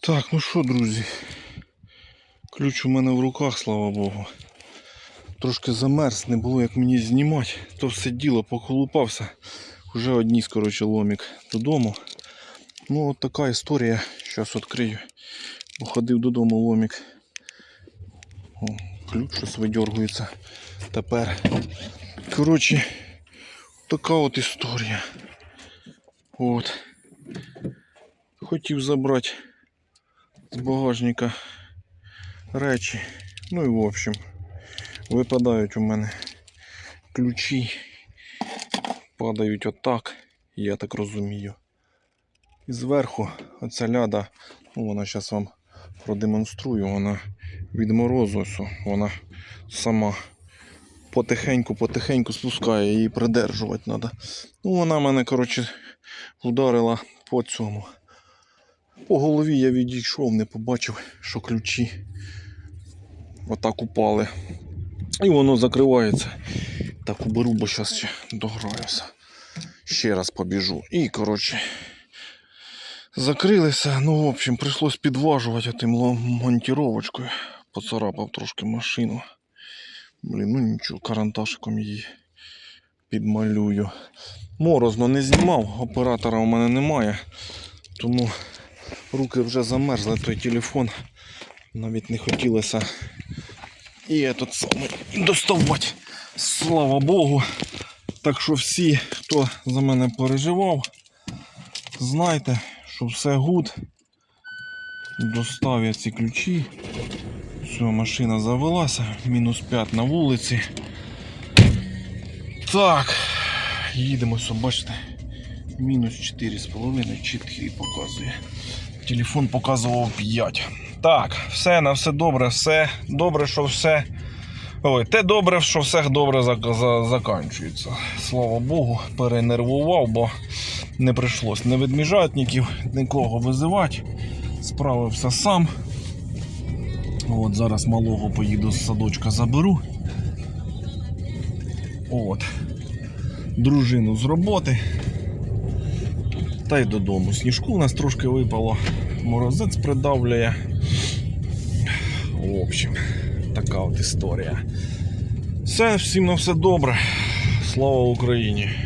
Так, ну що, друзі? Ключ у мене в руках, слава Богу. Трошки замерз, не було як мені знімати. То все діло поколупався. Уже одніс, коротше, ломік додому. Ну, от така історія. Зараз відкрию. Бо ходив додому ломік. О, ключ щось видергується. Тепер. Коротше, така от історія. От. Хотів забрати з багажника речі. Ну і в общем, випадають у мене ключі, падають отак, я так розумію. І зверху оця ляда, ну вона зараз вам продемонструю, вона від морозу, вона сама потихеньку-потихеньку спускає, її придержувати треба. Ну вона мене, коротше, вдарила по цьому. По голові я відійшов, не побачив, що ключі отак упали. І воно закривається. Так уберу, бо зараз ще дограюся. Ще раз побіжу. І, коротше, закрилися. Ну, в общем, прийшлось підважувати тим монтіровочкою. Поцарапав трошки машину. Блін, ну нічого, каранташиком її підмалюю. Морозно не знімав, оператора у мене немає. Тому руки вже замерзли, той телефон навіть не хотілося і этот самий доставати. Слава Богу. Так що всі, хто за мене переживав, знайте, що все гуд. Достав я ці ключі. Все, машина завелася, мінус 5 на вулиці. Так, їдемо, все, бачите, мінус 4,5, 4 показує. Телефон показував 5. Так, все на все добре, все добре, що все. Ой, те добре, що все добре зак- за- заканчується. Слава Богу, перенервував, бо не прийшлось ні ведміжатників, нікого визивати. Справився сам. От зараз малого поїду з садочка заберу. От. Дружину з роботи. Та й додому. Сніжку у нас трошки випало. Морозець придавлює. В общем, така от історія. Все, всім на все добре. Слава Україні!